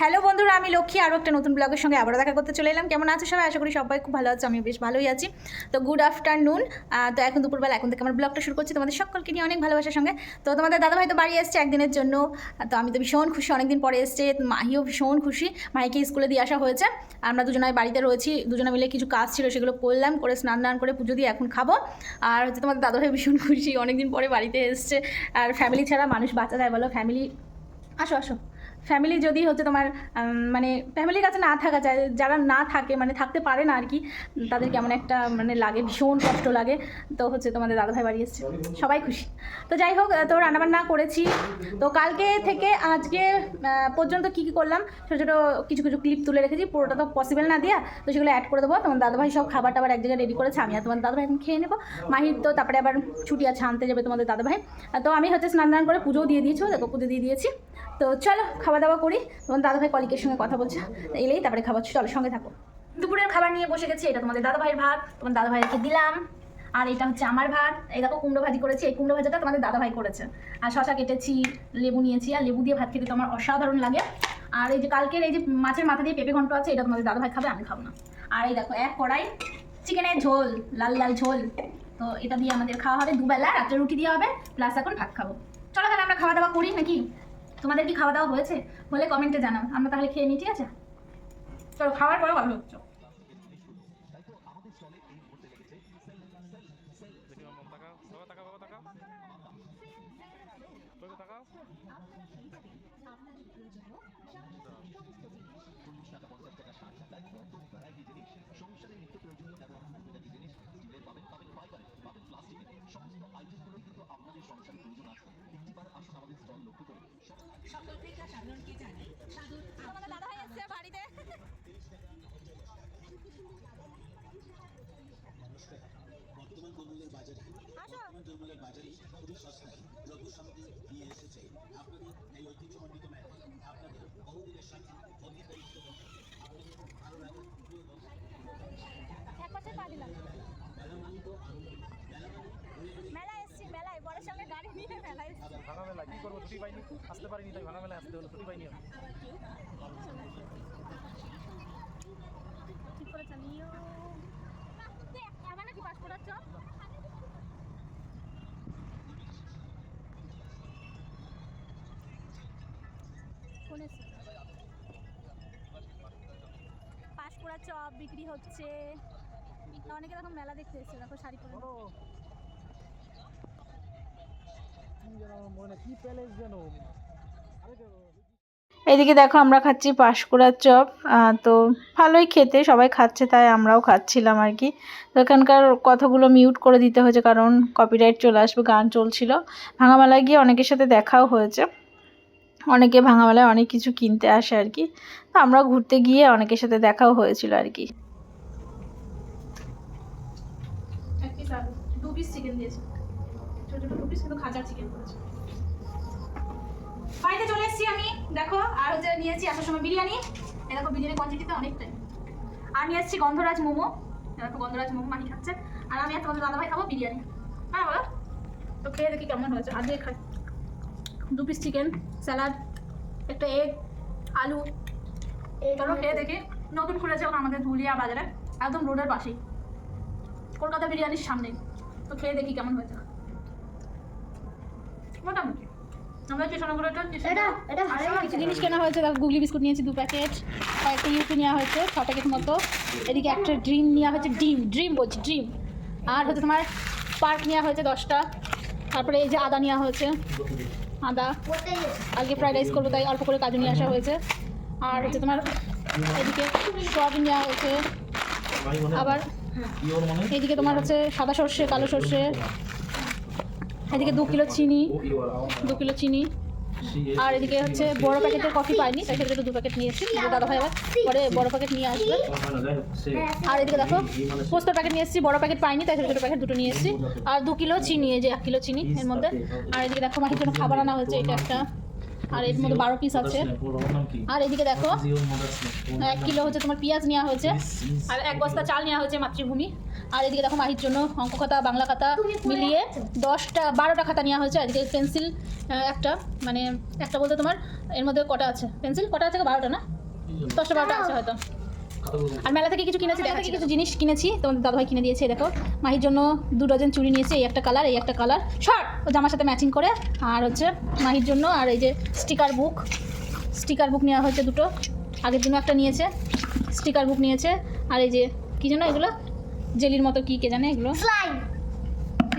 Hello বন্ধুরা, আমি লক্ষ্মী। আরও একটা নতুন ব্লগের সঙ্গে আবারও দেখা করতে চলে এলাম। কেমন আছো সবাই? আশা করি সবাই খুব ভালো আছে আমি বেশ ভালোই আছি। তো গুড আফটারনুন তো এখন দুপুরবেলা, এখন থেকে আমার ব্লগটা শুরু করছি তোমাদের সকলকে নিয়ে অনেক ভালোবাসার সঙ্গে। তো তোমাদের দাদাভাই তো বাড়ি এসছে একদিনের জন্য। তো আমি তো ভীষণ খুশি, অনেকদিন পরে এসছে। মাহিও ভীষণ খুশি। মাহিকে স্কুলে দিয়ে আসা হয়েছে। আমরা দুজনে বাড়িতে রয়েছি। দুজনে মিলে কিছু কাজ ছিল, সেগুলো করলাম, করে স্নান দান করে পুজো দিয়ে এখন খাব। আর হচ্ছে তোমাদের দাদা ভাই ভীষণ খুশি, অনেকদিন পরে বাড়িতে এসছে। আর ফ্যামিলি ছাড়া মানুষ বাঁচা যায় বলো ফ্যামিলি আসো আসো। ফ্যামিলি যদি হচ্ছে তোমার মানে ফ্যামিলির কাছে না থাকা যায়, যারা না থাকে মানে থাকতে পারে না আর কি, তাদের কেমন একটা মানে লাগে, ভীষণ কষ্ট লাগে। তো হচ্ছে তোমাদের দাদাভাই বাড়ি এসছে। সবাই খুশি। তো যাই হোক তো রান্নাবান্না করেছি। তো কালকে থেকে আজকে পর্যন্ত কী কী করলাম? ছোটো ছোটো কিছু কিছু ক্লিপ তুলে রেখেছি। পুরোটা তো পসিবল না দিয়া, তো সেগুলো অ্যাড করে দেবো। তোমার দাদাভাই সব খাবার টাবার এক জায়গায় রেডি করেছে, আমি আর তোমার দাদাভাই এখন খেয়ে নেব। মাহির তো তারপরে আবার ছুটি আছে, আনতে যাবে তোমাদের দাদাভাই। তো আমি হচ্ছে স্নান দান করে পুজোও দিয়ে দিয়েছ, দেখো, পুজো দিয়ে দিয়েছি। তো চলো খাওয়া দাওয়া করি। তোমার দাদাভাই কলিকের সঙ্গে কথা বলছে। এলেই তারপরে খাবার চলো, সঙ্গে থাকো। দুপুরের খাবার নিয়ে বসে গেছি। এটা তোমাদের দাদাভাইয়ের ভাত। তোমার দাদাভাইকে দিলাম। আর এটা হচ্ছে আমার ভাত। এই দেখো, কুমড়ো ভাজি করেছি। এই কুমড়ো ভাজাটা তোমাদের দাদাভাই করেছে। আর শশা কেটেছি, লেবু নিয়েছি। আর লেবু দিয়ে ভাত খেতে তো আমার অসাধারণ লাগে। আর এই যে কালকের এই যে মাছের মাথা দিয়ে পেঁপে ঘন্ট আছে, এটা তোমাদের দাদাভাই খাবে, আমি খাব না। আর এই দেখো, এক কড়াই চিকেনের ঝোল, লাল লাল ঝোল। তো এটা দিয়ে আমাদের খাওয়া হবে। দুবেলা, রাত্রে রুটি দেওয়া হবে। প্লাস এখন ভাত খাব। চলো তাহলে আমরা খাওয়া দাওয়া করি নাকি? তোমাদের কি খাওয়া দাওয়া হয়েছে? হলে কমেন্টে জানাও। আমরা তাহলে খেয়ে নিই, ঠিক আছে? চলো, খাওয়ার পরে কথা হচ্ছে। দেখি তাকাও তোমাদের দাদাভাই এসছে বাড়িতে। বর্তমান বাজারে বর্তমান দ্রব্যমূল্যের বাজারে খুবই সস্তায় দ্রব্য সামগ্রী নিয়ে এসেছে আপনাদের এই ঐতিহ্যমণ্ডিত মেলা আপনাদের বহুদিনের সাথে অধিকারিত্ব আপনাদের ভালো লাগা প্রিয় বন্ধু এক পাশে পা দিলাম মেলা এসছি মেলায় বড়ের সঙ্গে গাড়ি নিয়ে মেলায় এসছি ভাঙা মেলা কি করব ছুটি পাইনি আসতে পারিনি তাই ভাঙা মেলা আসতে হলো ছুটি পাইনি পাঁশকুড়া চপ বিক্রি হচ্ছে। অনেকে দেখো মেলা দেখতে এসছে দেখো শাড়ি পরে। এদিকে দেখো আমরা খাচ্ছি পাঁশকুড়ার চপ তো ভালোই খেতে, সবাই খাচ্ছে তাই আমরাও খাচ্ছিলাম আর কি। তো এখানকার কথাগুলো মিউট করে দিতে হয়েছে, কারণ কপিরাইট চলে আসবে, গান চলছিল। ভাঙামেলায় গিয়ে অনেকের সাথে দেখাও হয়েছে। অনেকে ভাঙামেলায় অনেক কিছু কিনতে আসে আর কি। তো আমরা ঘুরতে গিয়ে অনেকের সাথে দেখাও হয়েছিল আর কি। চিকেন দিয়েছে। খাঁচা চিকেন করেছে। বাড়িতে চলে এসেছি আমি, দেখো, আর হচ্ছে নিয়েছি আসার সময় বিরিয়ানি। দেখো বিরিয়ানি কোয়ান্টিটিতে অনেকটাই। আর নিয়ে এসেছি গন্ধরাজ মোমো। দেখো গন্ধরাজ মোমো মাহি খাচ্ছে। আর আমি আর তোমাদের দাদাভাই খাব বিরিয়ানি। হ্যাঁ বলো। তো খেয়ে দেখি কেমন হয়েছে। আজকে খাই। দু পিস চিকেন স্যালাড একটা এগ আলু। চলো খেয়ে দেখি। নতুন খুলেছে ওখানে আমাদের ধুলিয়া বাজারে, একদম রোডের পাশেই। কলকাতা বিরিয়ানির সামনে তো খেয়ে দেখি কেমন হয়েছে। মোটামুটি। আমরা কৃষ্ণনগরের এটা এটা ভালো কিছু জিনিস কেনা হয়েছে। দেখো গুগলি বিস্কুট নিয়েছি দু প্যাকেট কয়েকটা ইউপি নেওয়া হয়েছে ছ প্যাকেট মতো। এদিকে একটা ড্রিম নেওয়া হয়েছে ডিম ড্রিম বলছি ড্রিম। আর হচ্ছে তোমার পার্ক নেওয়া হয়েছে দশটা। তারপরে এই যে আদা নেওয়া হয়েছে। আদা আজকে ফ্রাইড রাইস করব তাই অল্প করে কাজু নিয়ে আসা হয়েছে। আর হচ্ছে তোমার এদিকে সোয়াবিন নেওয়া হয়েছে। আবার এদিকে তোমার হচ্ছে সাদা সর্ষে কালো সর্ষে এদিকে দু কিলো চিনি, দু কিলো চিনি। আর এদিকে হচ্ছে বড় প্যাকেটের কফি পাইনি, তাই সেটা দু প্যাকেট নিয়ে এসেছি। দাদা ভাই পরে বড় প্যাকেট নিয়ে আসবে। আর এদিকে দেখো, পোস্ত প্যাকেট নিয়ে এসেছি, বড় প্যাকেট পাইনি, তাই ছোটো প্যাকেট দুটো নিয়ে এসেছি। আর দু কিলো চিনি, এই যে এক কিলো চিনি এর মধ্যে। আর এদিকে দেখো, মাটির জন্য খাবার আনা হয়েছে, এটা একটা। আর এর মধ্যে বারো পিস আছে। আর এদিকে দেখো, এক কিলো হচ্ছে তোমার পেঁয়াজ নেওয়া হয়েছে। আর এক বস্তা চাল নেওয়া হয়েছে মাতৃভূমি। আর এদিকে দেখো মাহির জন্য অঙ্ক খাতা, বাংলা খাতা মিলিয়ে দশটা, বারোটা খাতা নেওয়া হয়েছে। এদিকে পেন্সিল একটা মানে একটা বলতে তোমার এর মধ্যে কটা আছে? পেন্সিল? কটা আছে? বারোটা না? দশটা, বারোটা আছে হয়তো। আর মেলা থেকে কিছু কিনেছি থেকে কিছু জিনিস কিনেছি, তোমাদের দাদাভাই কিনে দিয়েছে দেখো। মাহির জন্য দু ডজন চুড়ি নিয়েছে, এই একটা কালার, এই একটা কালার। শর্ট! ও জামার সাথে ম্যাচিং করে। আর হচ্ছে মাহির জন্য, আর এই যে স্টিকার বুক। স্টিকার বুক নেওয়া হয়েছে দুটো। আগের দিনও একটা নিয়েছে। স্টিকার বুক নিয়েছে। আর এই যে, কী যেন এগুলো? জেলির মতো কী কে জানে এগুলো?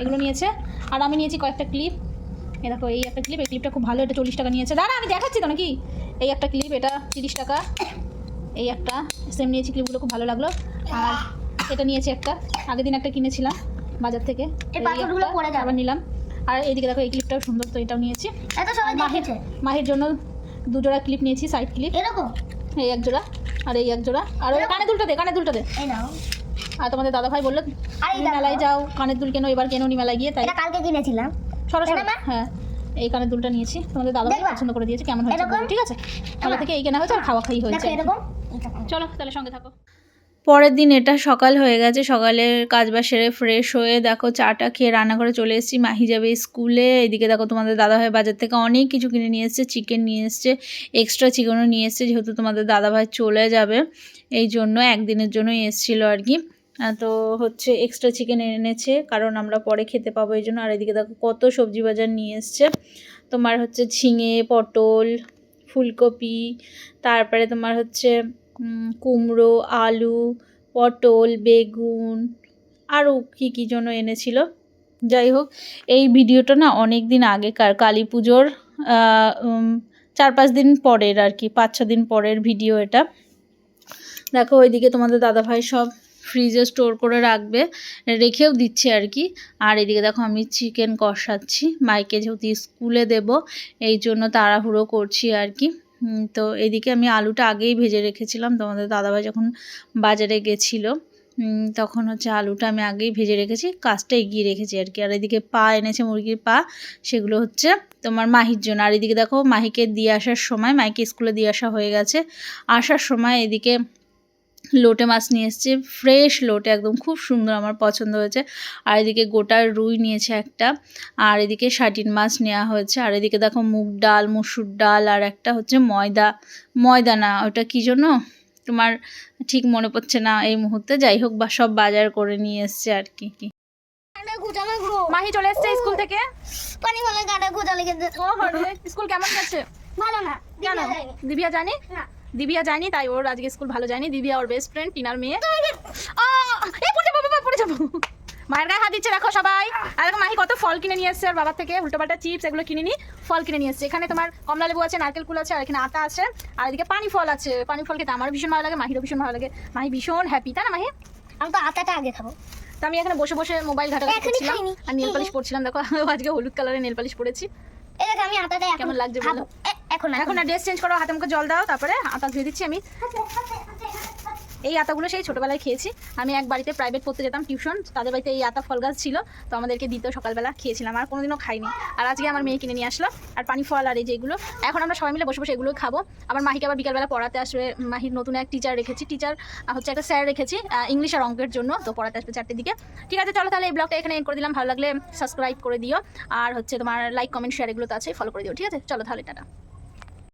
এগুলো নিয়েছে। আর আমি নিয়েছি কয়েকটা ক্লিপ। এ দেখো এই একটা ক্লিপ এই ক্লিপটা খুব ভালো এটা চল্লিশ টাকা নিয়েছে। দাঁড়া আমি দেখাচ্ছি তো নাকি? এই একটা ক্লিপ এটা তিরিশ টাকা। এই একটা সেম নিয়েছি ক্লিপগুলো খুব ভালো লাগল। আর এটা নিয়েছি একটা আগের দিন একটা কিনেছিলাম বাজার থেকে। আবার নিলাম। আর এইদিকে দেখো এই ক্লিপটাও সুন্দর তো এটাও নিয়েছি। মাহির জন্য দু জোড়া ক্লিপ নিয়েছি সাইড ক্লিপ। এরকম? এই এক জোড়া আর এই এক জোড়া আর ওই কানে দুলটা দে কানে দুলটা দে। এই নাও। আর তোমাদের দাদা ভাই বলল মেলায় যাও কানের দুল কেনো এবার কেনো নি মেলায় গিয়ে তাই। কালকে কিনেছিলাম। সরো সরো। না? হ্যাঁ এই কানের দুলটা নিয়েছি তোমাদের দাদা ভাই পছন্দ করে দিয়েছে কেমন হয়েছে ঠিক আছে? তাহলে থেকে এই কেনা হয়েছে আর খাওয়া খাই হয়েছে। চলো তাহলে সঙ্গে থাকো। পরের দিন এটা সকাল হয়ে গেছে সকালের কাজ বাজ সেরে ফ্রেশ হয়ে দেখো চাটা খেয়ে রান্না করে চলে এসেছি মাহি যাবে স্কুলে। এদিকে দেখো তোমাদের দাদাভাই বাজার থেকে অনেক কিছু কিনে নিয়ে এসছে চিকেন নিয়ে এসছে এক্সট্রা চিকেনও নিয়ে এসছে যেহেতু তোমাদের দাদাভাই চলে যাবে এই জন্য একদিনের জন্যই এসেছিল আর কি। তো হচ্ছে এক্সট্রা চিকেন এনেছে, কারণ আমরা পরে খেতে পাবো এই জন্য। আর এদিকে দেখো কত সবজি বাজার নিয়ে এসছে। তোমার হচ্ছে ঝিঙে, পটল, ফুলকপি, তারপরে তোমার হচ্ছে কুমড়ো, আলু, পটল, বেগুন আরও কী কী জন্য এনেছিল। যাই হোক, এই ভিডিওটা না অনেক দিন আগেকার কালী পুজোর চার পাঁচ দিন পরের আর কি, পাঁচ ছ দিন পরের ভিডিও এটা। দেখো ওইদিকে তোমাদের দাদাভাই সব ফ্রিজে স্টোর করে রাখবে, রেখেও দিচ্ছে আর কি। আর এদিকে দেখো আমি চিকেন কষাচ্ছি, মাইকে যেহেতু স্কুলে দেব, এই জন্য তাড়াহুড়ো করছি আর কি। তো এদিকে আমি আলুটা আগেই ভেজে রেখেছিলাম, তোমাদের দাদাভাই যখন বাজারে গেছিল তখন হচ্ছে আলুটা আমি আগেই ভেজে রেখেছি, কাজটা এগিয়ে রেখেছি আর কি। আর এদিকে পা এনেছে, মুরগির পা, সেগুলো হচ্ছে তোমার মাহির জন্য। আর এদিকে দেখো মাহিকে দিয়ে আসার সময় মাইকে স্কুলে দিয়ে আসা হয়ে গেছে, আসার সময় এদিকে লোটে মাছ নিয়ে এসছে ফ্রেশ লোটে একদম খুব সুন্দর আমার পছন্দ হয়েছে। আর এদিকে গোটা রুই নিয়েছে একটা আর এদিকে শাটিন মাছ নেওয়া হয়েছে। আর এদিকে দেখো মুগ ডাল মুসুর ডাল আর একটা হচ্ছে ময়দা। ময়দা না ওটা কী জন্য তোমার ঠিক মনে পড়ছে না এই মুহূর্তে যাই হোক বা সব বাজার করে নিয়ে এসছে আর কি কি। মাহি চলে এসছে স্কুল থেকে? পানি গাটা ও স্কুল কেমন গেছে ভালো না কেন দিবিয়া জানি না। দিবিয়া যায়নি তাই ওর আজকে স্কুল ভালো যায়নি। দিবিয়া ওর বেস্ট ফ্রেন্ড টিনার মেয়ে। পড়ে যাব বাবা পড়ে যাব। মায়ের গায়ে হাত দিচ্ছে দেখো সবাই। আর দেখো মাহি কত ফল কিনে নিয়ে এসছে আর বাবার থেকে উল্টোপাল্টা চিপস এগুলো কিনে নি ফল কিনে নিয়ে এসছে। এখানে তোমার কমলা লেবু আছে নারকেল কুল আছে আর এখানে আটা আছে আর এদিকে পানি ফল আছে। পানি ফল খেতে আমার ভীষণ ভালো লাগে মাহিরও ভীষণ ভালো লাগে। মাহি ভীষণ হ্যাপি তাই না মাহি? আমি তো আটাটা আগে খাব। তো আমি এখানে বসে বসে মোবাইল ঘাটাঘাটি করছিলাম আর নেল পালিশ পড়ছিলাম দেখো আজকে হলুদ কালারের নেল পালিশ পড়েছি এই দেখ আমি আটাটা কেমন লাগছে বলো? এখন না, এখন আর ড্রেস চেঞ্জ করো হাতে মুখে জল দাও তারপরে আটা ধুয়ে দিচ্ছি আমি। এই আতাগুলো সেই ছোটোবেলায় খেয়েছি। আমি এক বাড়িতে প্রাইভেট পড়তে যেতাম টিউশন তাদের বাড়িতে এই আতা ফল গাছ ছিল তো আমাদেরকে দিত সকালবেলা খেয়েছিলাম আর কোনোদিনও খাইনি। আর আজকে আমার মেয়ে কিনে নিয়ে আসলো আর পানি ফল আর এই যেগুলো। এখন আমরা সবাই মিলে বসে বসে এগুলো খাব। আবার মাহিকে আবার বিকালবেলা পড়াতে আসবে মাহির নতুন এক টিচার রেখেছি। টিচার হচ্ছে একটা স্যার রেখেছি ইংলিশ আর অঙ্কের জন্য তো পড়াতে আসবে চারটের দিকে। ঠিক আছে চলো তাহলে এই ব্লগটা এখানে এন্ড করে দিলাম। ভালো লাগলে সাবস্ক্রাইব করে দিও। আর হচ্ছে তোমার লাইক কমেন্ট শেয়ার এগুলো তো আছে ফলো করে দিও। ঠিক আছে চলো তাহলে টাটা।